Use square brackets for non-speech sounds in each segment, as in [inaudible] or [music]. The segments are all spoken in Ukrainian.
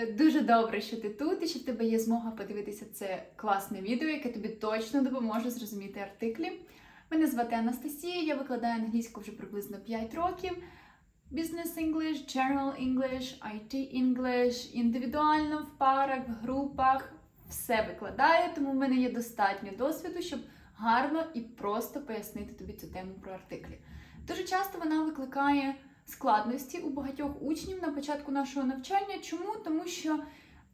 Е, Дуже добре, що ти тут і що в тебе є змога подивитися це класне відео, яке тобі точно допоможе зрозуміти артиклі. Мене звати Анастасія, я викладаю англійську вже приблизно 5 років. Business English, General English, IT English, індивідуально, в парах, в групах. Все викладаю, тому в мене є достатньо досвіду, щоб гарно і просто пояснити тобі цю тему про артиклі. Дуже часто вона викликає складності у багатьох учнів на початку нашого навчання. Чому? Тому що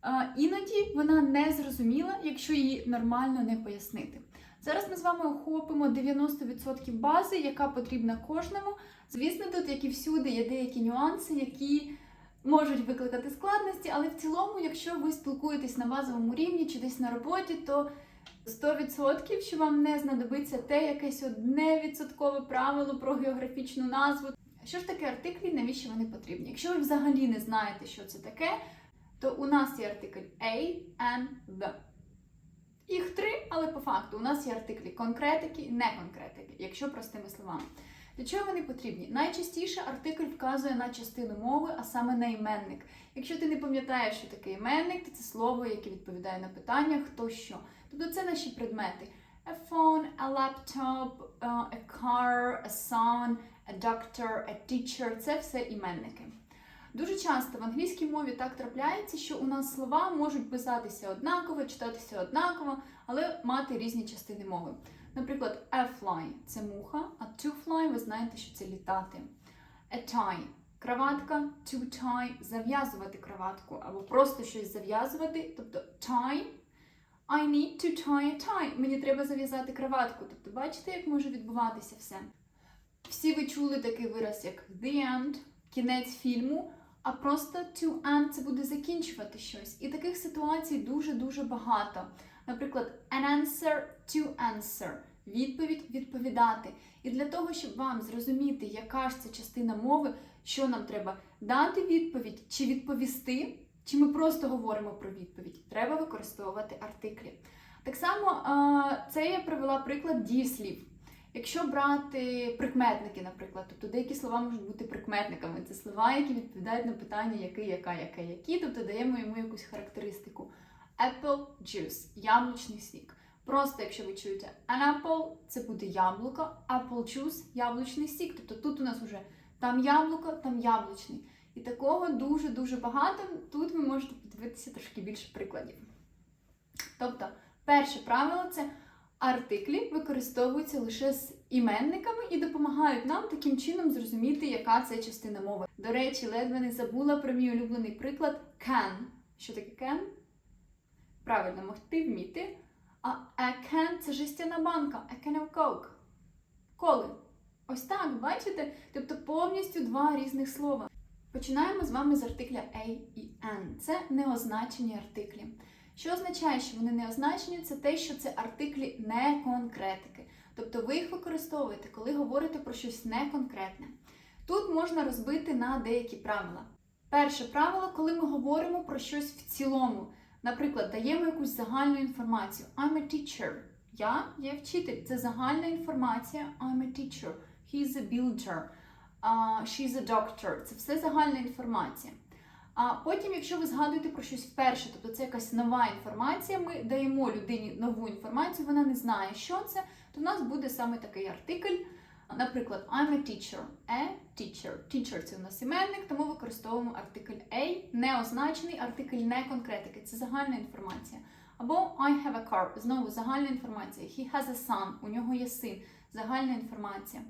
е, іноді вона не зрозуміла, якщо її нормально не пояснити. Зараз ми з вами охопимо 90% бази, яка потрібна кожному. Звісно, тут, як і всюди, є деякі нюанси, які можуть викликати складності, але в цілому, якщо ви спілкуєтесь на базовому рівні чи десь на роботі, то 100% що вам не знадобиться те якесь одне відсоткове правило про географічну назву. Що ж таке артиклі, навіщо вони потрібні? Якщо ви взагалі не знаєте, що це таке, то у нас є артикль A, and the. Їх три, але по факту у нас є артиклі конкретики і неконкретики, якщо простими словами. Для чого вони потрібні? Найчастіше артикль вказує на частину мови, а саме на іменник. Якщо ти не пам'ятаєш, що таке іменник, то це слово, яке відповідає на питання хто що. Тобто це наші предмети: a phone, a laptop, uh, a car, a son, a doctor, a teacher це все іменники. Дуже часто в англійській мові так трапляється, що у нас слова можуть писатися однаково, читатися однаково, але мати різні частини мови. Наприклад, a fly – це муха, а to fly ви знаєте, що це літати. A tie – краватка, to tie – зав'язувати краватку, або просто щось зав'язувати, тобто tie – I need to tie a tie. Мені треба зав'язати краватку. Тобто, бачите, як може відбуватися все. Всі ви чули такий вираз, як the end, кінець фільму, а просто to end це буде закінчувати щось. І таких ситуацій дуже-дуже багато. Наприклад, an answer to answer. Відповідь відповідати. І для того, щоб вам зрозуміти, яка ж це частина мови, що нам треба дати відповідь чи відповісти, чи ми просто говоримо про відповідь, треба використовувати артиклі. Так само це я привела приклад дієслів. Якщо брати прикметники, наприклад, тобто деякі слова можуть бути прикметниками, це слова, які відповідають на питання який, яка, яке, які, тобто даємо йому якусь характеристику. Apple juice – яблучний сік. Просто якщо ви чуєте an apple, це буде яблуко, apple juice – яблучний сік. Тобто тут у нас вже там яблуко, там яблучний. І такого дуже-дуже багато. Тут ви можете подивитися трошки більше прикладів. Тобто, перше правило це артиклі використовуються лише з іменниками і допомагають нам таким чином зрозуміти, яка це частина мови. До речі, ледве не забула про мій улюблений приклад can. Що таке can? Правильно, могти вміти. А a can – це жестяна банка, a can of coke. Коли? Ось так, бачите? Тобто повністю два різних слова. Починаємо з вами з артикля A і N. Це неозначені артиклі. Що означає, що вони не означені? Це те, що це артиклі не конкретики. Тобто ви їх використовуєте, коли говорите про щось неконкретне. Тут можна розбити на деякі правила. Перше правило, коли ми говоримо про щось в цілому. Наприклад, даємо якусь загальну інформацію. I'm a teacher. Я є вчитель. Це загальна інформація. I'm a teacher. He's a builder. Uh, she's a doctor. Це все загальна інформація. А потім, якщо ви згадуєте про щось вперше, тобто це якась нова інформація, ми даємо людині нову інформацію, вона не знає, що це, то в нас буде саме такий артикль. Наприклад, I'm a teacher. A teacher. Teacher – це у нас іменник, тому використовуємо артикль A, неозначений артикль не конкретики. Це загальна інформація. Або I have a car. Знову загальна інформація. He has a son. У нього є син. Загальна інформація.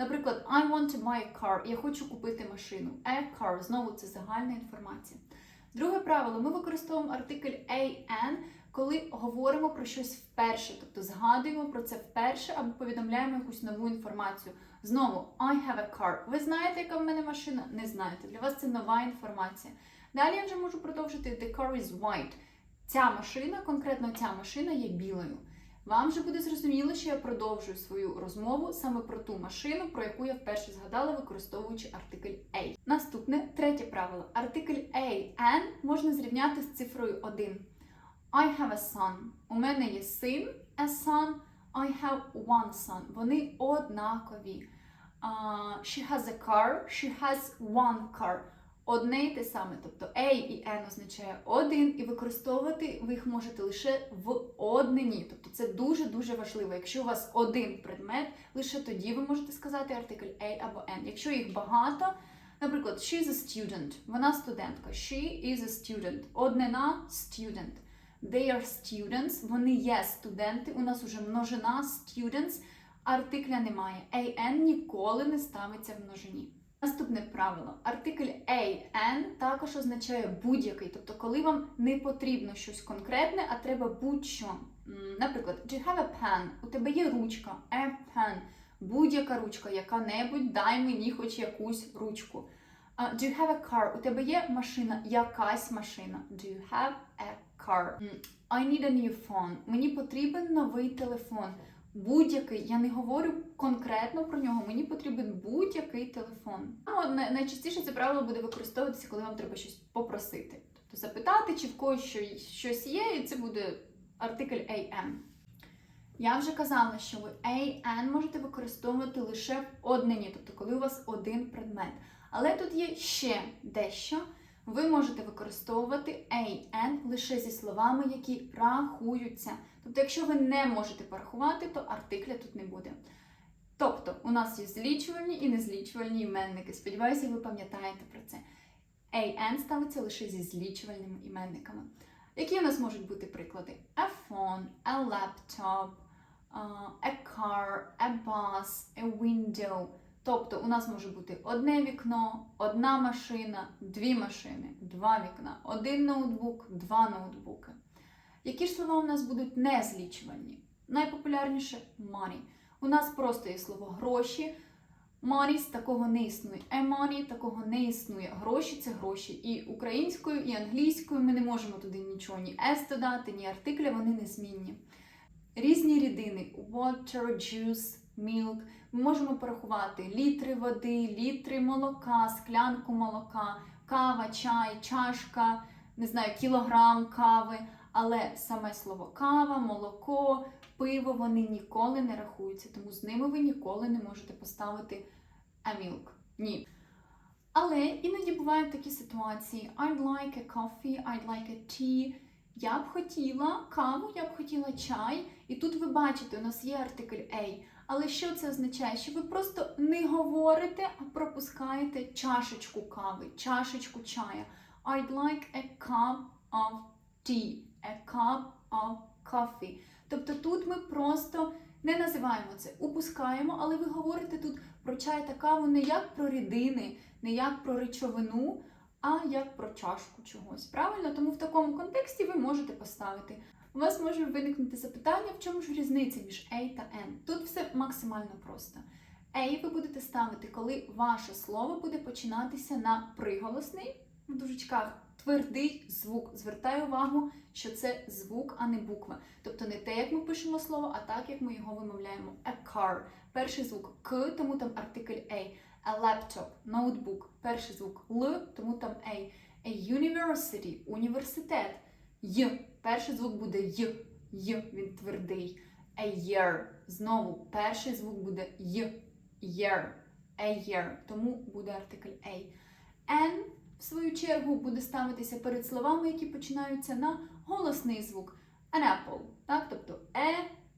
Наприклад, I want to buy a car. Я хочу купити машину. A car. Знову це загальна інформація. Друге правило: ми використовуємо артикль AN, коли говоримо про щось вперше, тобто згадуємо про це вперше або повідомляємо якусь нову інформацію. Знову, I have a car. Ви знаєте, яка в мене машина? Не знаєте. Для вас це нова інформація. Далі я вже можу продовжити The car is white. Ця машина, конкретно ця машина є білою. Вам вже буде зрозуміло, що я продовжую свою розмову саме про ту машину, про яку я вперше згадала, використовуючи артикль A. Наступне третє правило. Артикль A N можна зрівняти з цифрою 1. I have a son. У мене є син, a son. I have one son. Вони однакові. Uh, she has a car. She has one car. Одне і те саме. Тобто A і N означає один, і використовувати ви їх можете лише в однині. Тобто це дуже-дуже важливо. Якщо у вас один предмет, лише тоді ви можете сказати артикль A або N. Якщо їх багато, наприклад, she is a student, вона студентка. She is a student. Однина student. They are students, вони є студенти. У нас уже множина students, артикля немає. AN ніколи не ставиться в множині. Наступне правило. Артикль AN також означає будь-який. Тобто, коли вам не потрібно щось конкретне, а треба будь-що. Наприклад, do you have a pen? У тебе є ручка, a pen. Будь-яка ручка, яка-небудь, дай мені хоч якусь ручку. А, do you have a car? У тебе є машина, якась машина. Do you have a car? I need a new phone. Мені потрібен новий телефон. Будь-який, я не говорю конкретно про нього, мені потрібен будь-який телефон. Ну, найчастіше це правило буде використовуватися, коли вам треба щось попросити. Тобто запитати, чи в когось що- щось є, і це буде артикль AM. Я вже казала, що ви AN можете використовувати лише в однині, тобто коли у вас один предмет. Але тут є ще дещо. Ви можете використовувати AN лише зі словами, які рахуються. Тобто, якщо ви не можете порахувати, то артикля тут не буде. Тобто, у нас є злічувальні і незлічувальні іменники. Сподіваюся, ви пам'ятаєте про це. AN ставиться лише зі злічувальними іменниками. Які у нас можуть бути приклади? A phone, a laptop, a car, a bus, a window. Тобто у нас може бути одне вікно, одна машина, дві машини, два вікна, один ноутбук, два ноутбуки. Які ж слова у нас будуть незлічувальні? Найпопулярніше money. У нас просто є слово гроші. Money такого не існує. A money такого не існує. Гроші це гроші. І українською, і англійською ми не можемо туди нічого ні S додати, ні артикля, вони незмінні. Різні рідини water, juice, milk. Ми можемо порахувати літри води, літри молока, склянку молока, кава, чай, чашка, не знаю, кілограм кави. Але саме слово кава, молоко, пиво вони ніколи не рахуються, тому з ними ви ніколи не можете поставити a milk. Ні. Але іноді бувають такі ситуації: I'd like a coffee, I'd like a tea. Я б хотіла каву, я б хотіла чай. І тут ви бачите, у нас є артикль A. Але що це означає? Що ви просто не говорите, а пропускаєте чашечку кави, чашечку чая. I'd like a cup of tea, a cup of coffee. Тобто тут ми просто не називаємо це, упускаємо, але ви говорите тут про чай та каву не як про рідини, не як про речовину, а як про чашку чогось. Правильно? Тому в такому контексті ви можете поставити. У вас може виникнути запитання, в чому ж різниця між A та N. Тут все максимально просто. A ви будете ставити, коли ваше слово буде починатися на приголосний в дужечках твердий звук. Звертаю увагу, що це звук, а не буква. Тобто не те, як ми пишемо слово, а так, як ми його вимовляємо. A car. Перший звук К, тому там артикль A. A laptop, ноутбук. Перший звук Л, тому там A. A university, університет. Й. Перший звук буде Й. Й, він твердий. A year. Знову перший звук буде Й. Year. A year. Тому буде артикль A. N, в свою чергу, буде ставитися перед словами, які починаються на голосний звук. An apple. Так? Тобто E,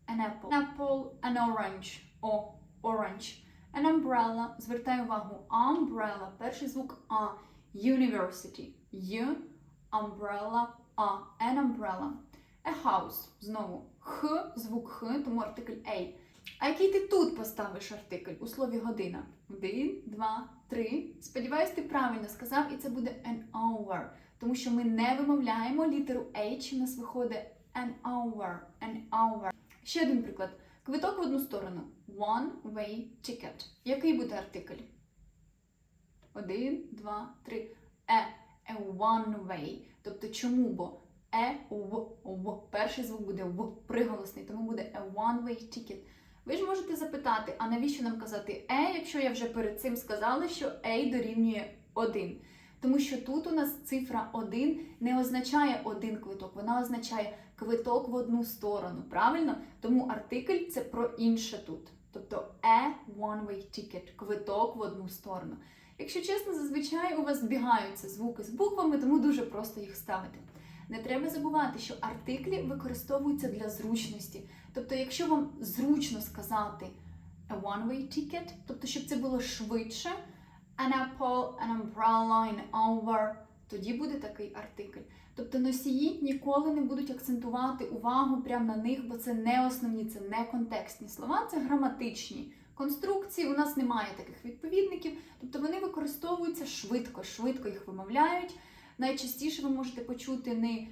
an apple. An apple, an orange. O, orange. An umbrella. Звертаю увагу. Umbrella. Перший звук А. University. Й. Umbrella. А. An umbrella. A house. Знову Х, звук Х, тому артикль A. А який ти тут поставиш артикль у слові година? Один, два, три. Сподіваюсь, ти правильно сказав, і це буде an hour. Тому що ми не вимовляємо літеру H, у нас виходить an hour, an hour. Ще один приклад. Квиток в одну сторону. One way ticket. Який буде артикль? Один, два, три. Е. A one way. Тобто чому? Бо е, в, в. Перший звук буде в приголосний, тому буде a one way ticket. Ви ж можете запитати, а навіщо нам казати е, якщо я вже перед цим сказала, що A дорівнює 1? Тому що тут у нас цифра 1 не означає один квиток, вона означає квиток в одну сторону. Правильно? Тому артикль це про інше тут. Тобто a one-way ticket, квиток в одну сторону. Якщо чесно, зазвичай у вас збігаються звуки з буквами, тому дуже просто їх ставити. Не треба забувати, що артиклі використовуються для зручності. Тобто, якщо вам зручно сказати a one-way ticket, тобто, щоб це було швидше, an apple, an umbrella, an over, тоді буде такий артикль. Тобто носії ніколи не будуть акцентувати увагу прямо на них, бо це не основні, це не контекстні слова, це граматичні конструкції. У нас немає таких відповідників, тобто вони використовуються швидко, швидко їх вимовляють. Найчастіше ви можете почути не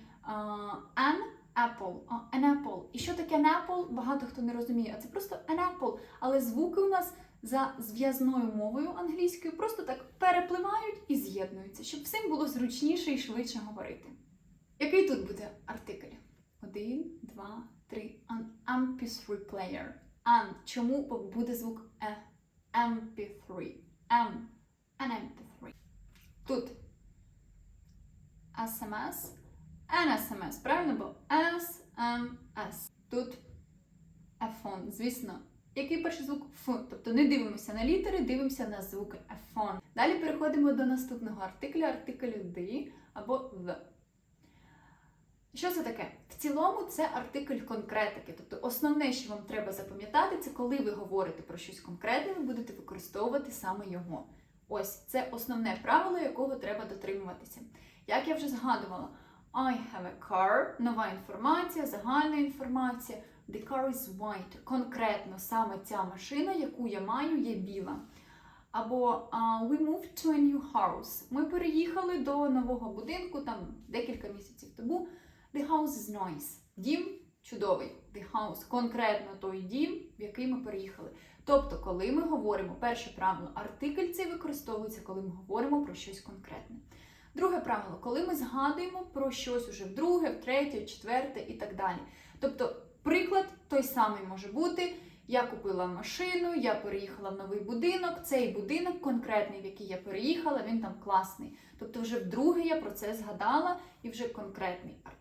an apple, а an apple. І що таке an apple? Багато хто не розуміє, а це просто an apple. Але звуки у нас за зв'язною мовою англійською просто так перепливають і з'єднуються, щоб всім було зручніше і швидше говорити. Який тут буде артикль? Один, два, три. An MP3 player. An. Чому буде звук е? MP3. M. An MP3. Тут SMS. An SMS. Правильно? Бо SMS. Тут iPhone. Звісно. Який перший звук Ф? Тобто не дивимося на літери, дивимося на звуки iPhone. Далі переходимо до наступного артикля, артиклю D або the. Що це таке? В цілому це артикль конкретики. Тобто основне, що вам треба запам'ятати, це коли ви говорите про щось конкретне, ви будете використовувати саме його. Ось це основне правило, якого треба дотримуватися. Як я вже згадувала, I have a car, нова інформація, загальна інформація. The car is white. Конкретно саме ця машина, яку я маю, є біла. Або uh, we moved to a new house. Ми переїхали до нового будинку там декілька місяців тому. The house is nice. Дім чудовий. The house конкретно той дім, в який ми переїхали. Тобто, коли ми говоримо, перше правило, артикль цей використовується, коли ми говоримо про щось конкретне. Друге правило, коли ми згадуємо про щось уже вдруге, втретє, четверте і так далі. Тобто, приклад той самий може бути. Я купила машину, я переїхала в новий будинок. Цей будинок, конкретний, в який я переїхала, він там класний. Тобто, вже вдруге я про це згадала і вже конкретний артикль.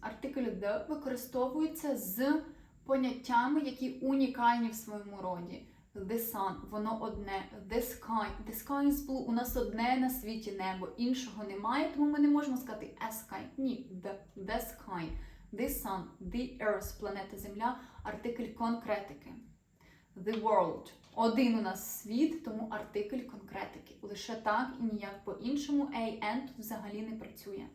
Артикль the використовується з поняттями, які унікальні в своєму роді. The sun, воно одне, the sky, the sky is blue, у нас одне на світі небо, іншого немає, тому ми не можемо сказати a sky. Ні, the, the sky, the sun, the earth, планета Земля, артикль конкретики. The world. Один у нас світ, тому артикль конкретики. Лише так і ніяк по-іншому. AN тут взагалі не працює.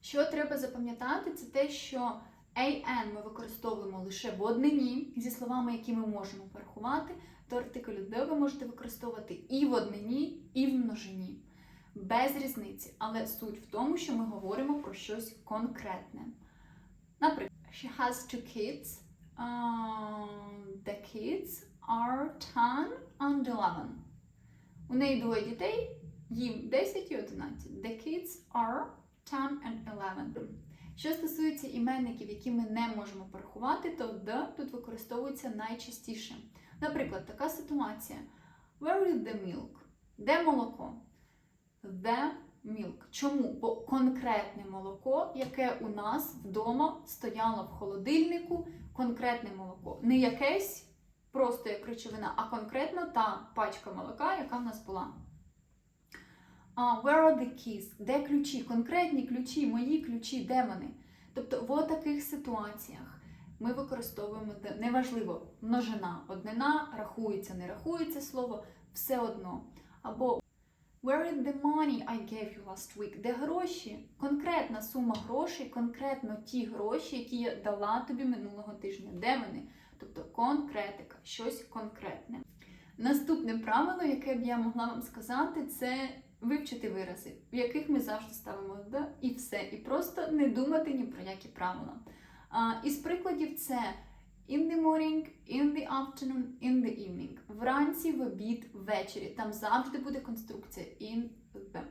Що треба запам'ятати, це те, що AN ми використовуємо лише в однині зі словами, які ми можемо порахувати, то артикль де ви можете використовувати і в однині, і в множині. Без різниці. Але суть в тому, що ми говоримо про щось конкретне. Наприклад, she has two kids. Uh, the kids are 10 and 11. У неї двоє дітей, їм 10 і 11. The kids are 10 and 11. Що стосується іменників, які ми не можемо порахувати, то the тут використовується найчастіше. Наприклад, така ситуація. Where is the milk? Де молоко? The milk. Чому? Бо конкретне молоко, яке у нас вдома стояло в холодильнику, конкретне молоко. Не якесь просто як речовина, а конкретно та пачка молока, яка в нас була. Where are the keys? Де ключі? Конкретні ключі, мої ключі, де вони? Тобто, в таких ситуаціях ми використовуємо неважливо, множина, однина, рахується, не рахується слово, все одно. Або Where is the money I gave you last week? Де гроші? Конкретна сума грошей, конкретно ті гроші, які я дала тобі минулого тижня. Де вони? Тобто конкретика, щось конкретне. Наступне правило, яке б я могла вам сказати, це вивчити вирази, в яких ми завжди ставимо «the» і все. І просто не думати ні про які правила. А, із прикладів це in the morning, in the afternoon, in the evening. Вранці, в обід, ввечері. Там завжди буде конструкція in the.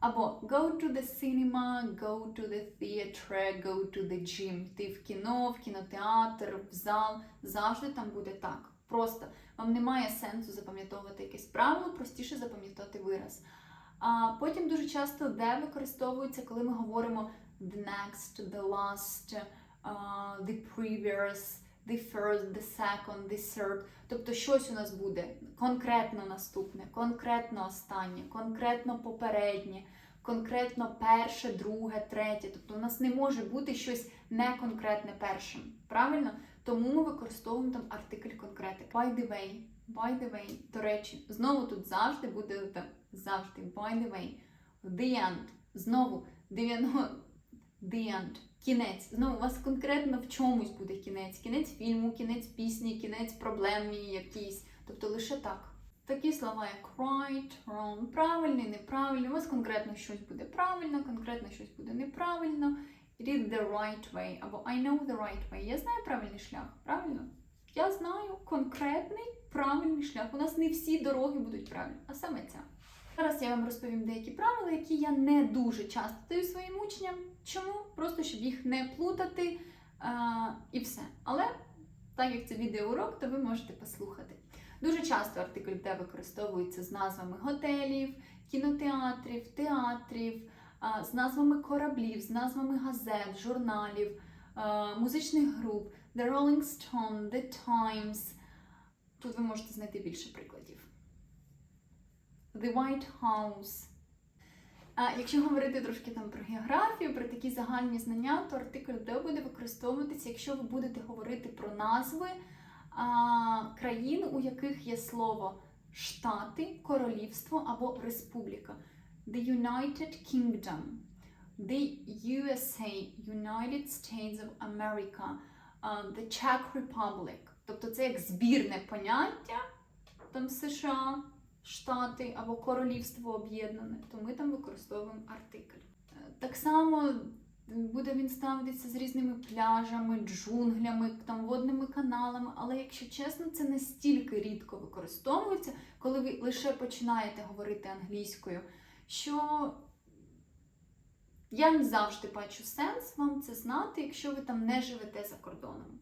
Або go to the cinema, go to the theatre, go to the gym. Ти в кіно, в кінотеатр, в зал. Завжди там буде так. Просто вам немає сенсу запам'ятовувати якесь правило, простіше запам'ятати вираз. А потім дуже часто де використовується, коли ми говоримо the next, the last, uh, the previous, the first, the second, the third. Тобто щось у нас буде конкретно наступне, конкретно останнє, конкретно попереднє, конкретно перше, друге, третє. Тобто у нас не може бути щось не конкретне першим. Правильно? Тому ми використовуємо там артикль конкретик. By the way, by the way. До речі, знову тут завжди буде the. завжди by the way. The end. Знову 90 the end. Кінець. Знову у вас конкретно в чомусь буде кінець. Кінець фільму, кінець пісні, кінець проблемі якісь. Тобто лише так. Такі слова, як right, wrong, правильний, неправильний. У вас конкретно щось буде правильно, конкретно щось буде неправильно. Is the right way. Або I know the right way. Я знаю правильний шлях. Правильно? Я знаю конкретний правильний шлях. У нас не всі дороги будуть правильні, а саме ця. Зараз я вам розповім деякі правила, які я не дуже часто даю своїм учням. Чому? Просто щоб їх не плутати а, і все. Але так як це відеоурок, то ви можете послухати. Дуже часто артикль де використовується з назвами готелів, кінотеатрів, театрів, з назвами кораблів, з назвами газет, журналів, музичних груп, The Rolling Stone, The Times. Тут ви можете знайти більше прикладів. The White House. А якщо говорити трошки там про географію, про такі загальні знання, то артикль де буде використовуватися, якщо ви будете говорити про назви а, країн, у яких є слово Штати, Королівство або Республіка. The United Kingdom, the USA, United States of America, а, the Czech Republic. Тобто це як збірне поняття там США. Штати або Королівство Об'єднане, то ми там використовуємо артикль. Е, Так само буде він ставитися з різними пляжами, джунглями, там водними каналами. Але якщо чесно, це настільки рідко використовується, коли ви лише починаєте говорити англійською, що я не завжди бачу сенс вам це знати, якщо ви там не живете за кордоном.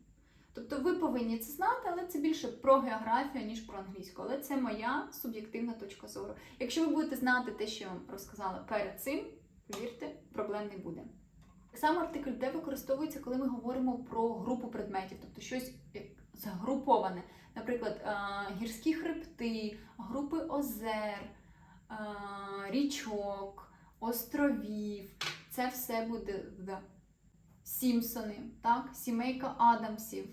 Тобто ви повинні це знати, але це більше про географію, ніж про англійську. Але це моя суб'єктивна точка зору. Якщо ви будете знати те, що я вам розказала перед цим, повірте, проблем не буде. Само артикль де використовується, коли ми говоримо про групу предметів, тобто щось як загруповане. Наприклад, е, гірські хребти, групи озер, річок, островів. Це все буде the. Сімпсони, так? Сімейка Адамсів,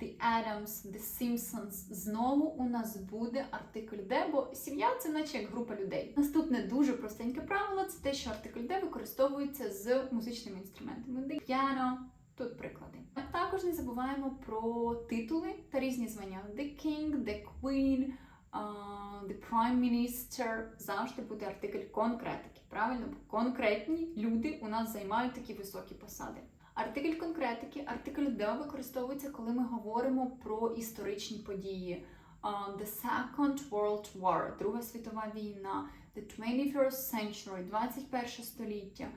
The Adams, The Simpsons. Знову у нас буде артикль де, бо сім'я це наче як група людей. Наступне дуже простеньке правило це те, що артикль де використовується з музичними інструментами. The piano, тут приклади. А також не забуваємо про титули та різні звання. The King, The Queen, The Prime Minister. Завжди буде артикль конкретики. Правильно? Бо конкретні люди у нас займають такі високі посади. Артикль конкретики, артикль де використовується, коли ми говоримо про історичні події. The Second World War, Друга світова війна, the 21st century, 21 століття,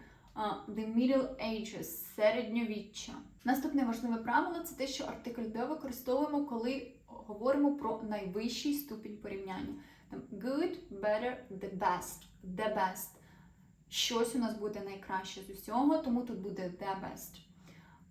the Middle Ages, середньовіччя. Наступне важливе правило це те, що артикль де використовуємо, коли говоримо про найвищий ступінь порівняння. Там good, better, the best, the best. Щось у нас буде найкраще з усього, тому тут буде the best.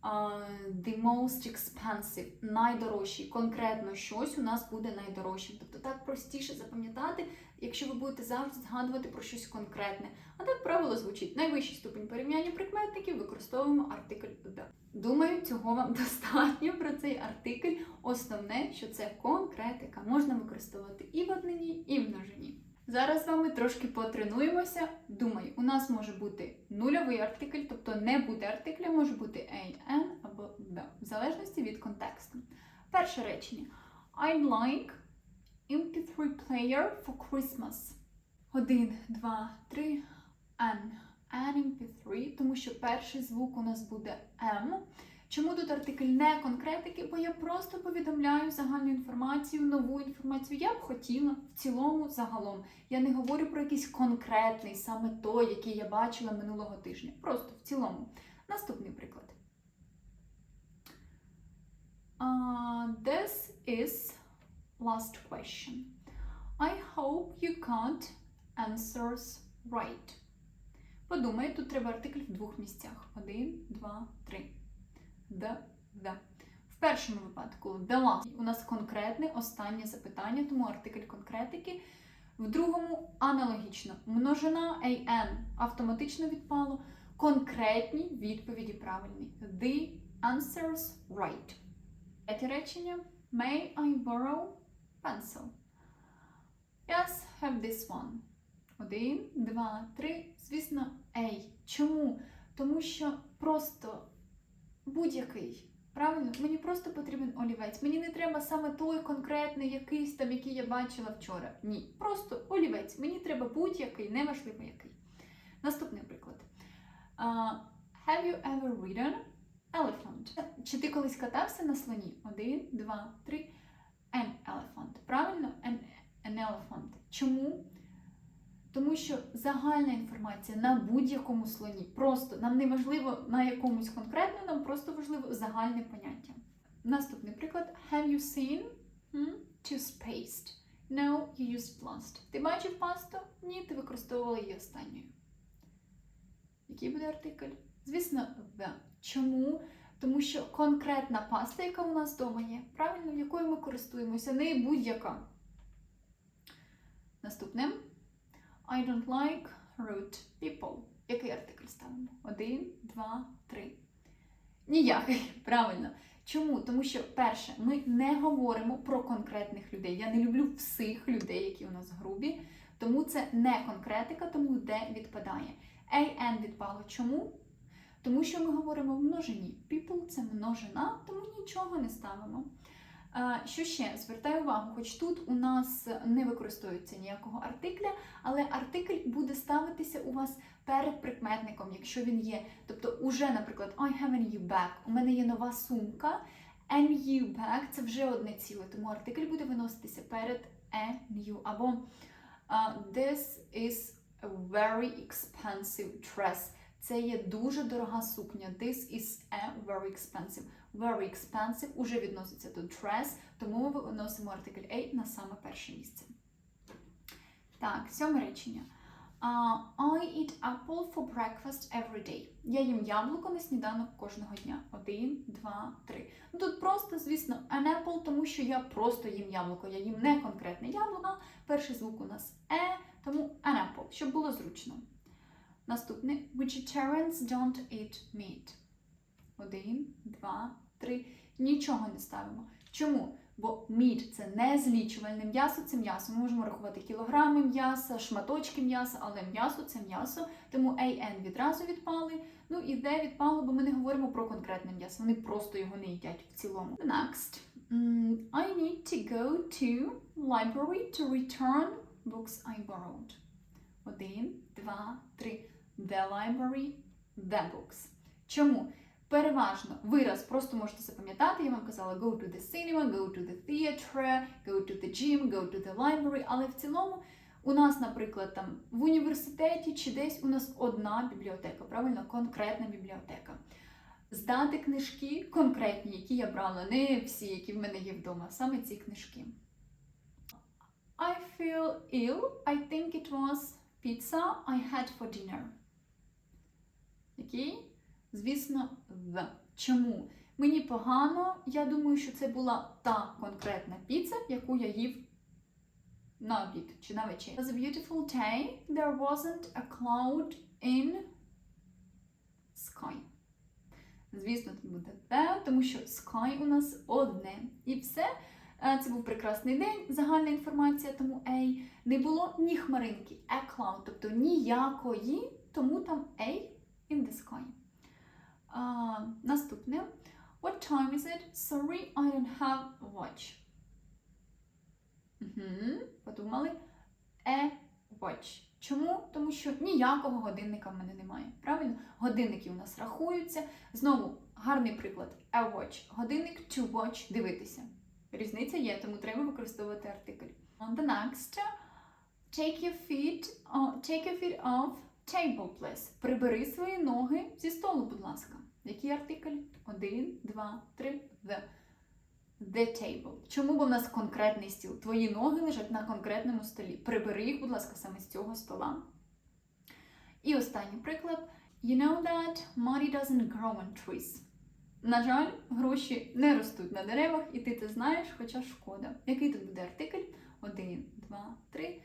The most expensive, найдорожчий. Конкретно щось у нас буде найдорожчим. Тобто так простіше запам'ятати, якщо ви будете завжди згадувати про щось конкретне. А так правило звучить: найвищий ступінь порівняння прикметників використовуємо артикль the. Думаю, цього вам [laughs] достатньо про цей артикль. Основне, що це конкретика. Можна використовувати і в однині, і в множині. Зараз з вами трошки потренуємося. Думаю, у нас може бути нульовий артикль, тобто не буде артикля, може бути a, an або the, в залежності від контексту. Перше речення. I'd like MP3 player for Christmas. Один, два, три. An. An MP3, тому що перший звук у нас буде M. Чому тут артикль не конкретики? Бо я просто повідомляю загальну інформацію, нову інформацію. Я б хотіла в цілому загалом. Я не говорю про якийсь конкретний, саме той, який я бачила минулого тижня. Просто в цілому. Наступний приклад. Uh, this is last question. I hope you got answers right. Подумай, тут треба артикль в двох місцях. Один, два, три. The, the. В першому випадку last у нас конкретне останнє запитання, тому артикль конкретики. В другому аналогічно. Множина an автоматично відпало. Конкретні відповіді правильні. The answers right. Третє речення. May I borrow pencil? Yes, have this one. Один, два, три. Звісно, A. Чому? Тому що просто будь-який. Правильно? Мені просто потрібен олівець. Мені не треба саме той конкретний якийсь там, який я бачила вчора. Ні. Просто олівець. Мені треба будь-який, неважливо який. Наступний приклад. Uh, have you ever ridden elephant? Чи ти колись катався на слоні? Один, два, три. An elephant. Правильно? An, an elephant. Чому? Тому що загальна інформація на будь-якому слоні. Просто нам не важливо на якомусь конкретно, нам просто важливо загальне поняття. Наступний приклад. Have you seen hmm, toothpaste? No, you used last. Ти бачив пасту? Ні, ти використовувала її останньою. Який буде артикль? Звісно, the. Чому? Тому що конкретна паста, яка у нас вдома є, правильно, якою ми користуємося, не будь-яка. Наступне. I don't like rude people. Який артикль ставимо? Один, два, три. Ніякий, [laughs] правильно. Чому? Тому що, перше, ми не говоримо про конкретних людей. Я не люблю всіх людей, які у нас грубі. Тому це не конкретика, тому де відпадає. AN відпало. Чому? Тому що ми говоримо в множині. People це множина, тому нічого не ставимо. Що ще? Звертаю увагу, хоч тут у нас не використовується ніякого артикля, але артикль буде ставитися у вас перед прикметником, якщо він є. Тобто, уже, наприклад, I have a new bag, у мене є нова сумка. A new bag це вже одне ціле, тому артикль буде виноситися перед a new. Або This is a very expensive dress. Це є дуже дорога сукня. This is a very expensive. Very expensive уже відноситься до dress, тому ми виносимо артикль A на саме перше місце. Так, сьоме речення. Uh, I eat apple for breakfast every day. Я їм яблуко на сніданок кожного дня. Один, два, три. Ну тут просто, звісно, an apple, тому що я просто їм яблуко. Я їм не конкретне яблуко. Перший звук у нас е, тому an apple, щоб було зручно. Наступне vegetarians don't eat meat. Один, два, три. Нічого не ставимо. Чому? Бо meat – це не злічувальне м'ясо, це м'ясо. Ми можемо рахувати кілограми м'яса, шматочки м'яса, але м'ясо це м'ясо. Тому AN відразу відпали. Ну і D відпало, бо ми не говоримо про конкретне м'ясо. Вони просто його не їдять в цілому. Next. I need to go to library to return books I borrowed. Один, два, три. The library, the books. Чому? Переважно вираз просто можете запам'ятати. Я вам казала go to the cinema, go to the theater, go to the gym, go to the library. Але в цілому у нас, наприклад, там в університеті чи десь у нас одна бібліотека, правильно, конкретна бібліотека. Здати книжки конкретні, які я брала, не всі, які в мене є вдома, саме ці книжки. I feel ill. I think it was pizza I had for dinner. Який? Звісно, the. Чому? Мені погано, я думаю, що це була та конкретна піца, яку я їв на обід чи на вечір. It was a beautiful day. There wasn't a cloud in sky. Звісно, тут буде the, тому що sky у нас одне. І все. Е, Це був прекрасний день, загальна інформація, тому A. Не було ні хмаринки, a cloud, тобто ніякої, тому там A in the sky. Наступне. What time is it? Sorry, I don't have a watch. Угу, подумали. A watch. Чому? Тому що ніякого годинника в мене немає. Правильно? Годинники у нас рахуються. Знову гарний приклад. A watch. Годинник to watch дивитися. Різниця є, тому треба використовувати артикль. On the next. Take your feet, uh, take your feet off table, please. Прибери свої ноги зі столу, будь ласка. Який артикль? Один, два, три. The. The table. Чому бо в нас конкретний стіл? Твої ноги лежать на конкретному столі. Прибери їх, будь ласка, саме з цього стола. І останній приклад. You know that money doesn't grow on trees. На жаль, гроші не ростуть на деревах, і ти це знаєш, хоча шкода. Який тут буде артикль? Один, два, три.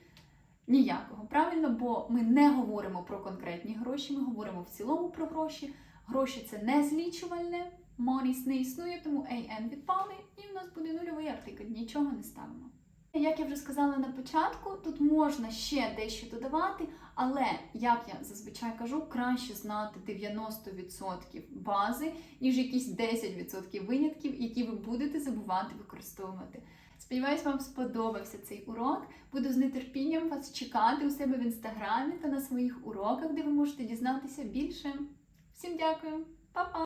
Ніякого. Правильно, бо ми не говоримо про конкретні гроші, ми говоримо в цілому про гроші. Гроші це не злічувальне, money не існує, тому AN відпали, і в нас буде нульовий артикль, нічого не ставимо. Як я вже сказала на початку, тут можна ще дещо додавати, але, як я зазвичай кажу, краще знати 90% бази, ніж якісь 10% винятків, які ви будете забувати використовувати. Сподіваюсь, вам сподобався цей урок. Буду з нетерпінням вас чекати у себе в інстаграмі та на своїх уроках, де ви можете дізнатися більше. Всім дякую, Па-па!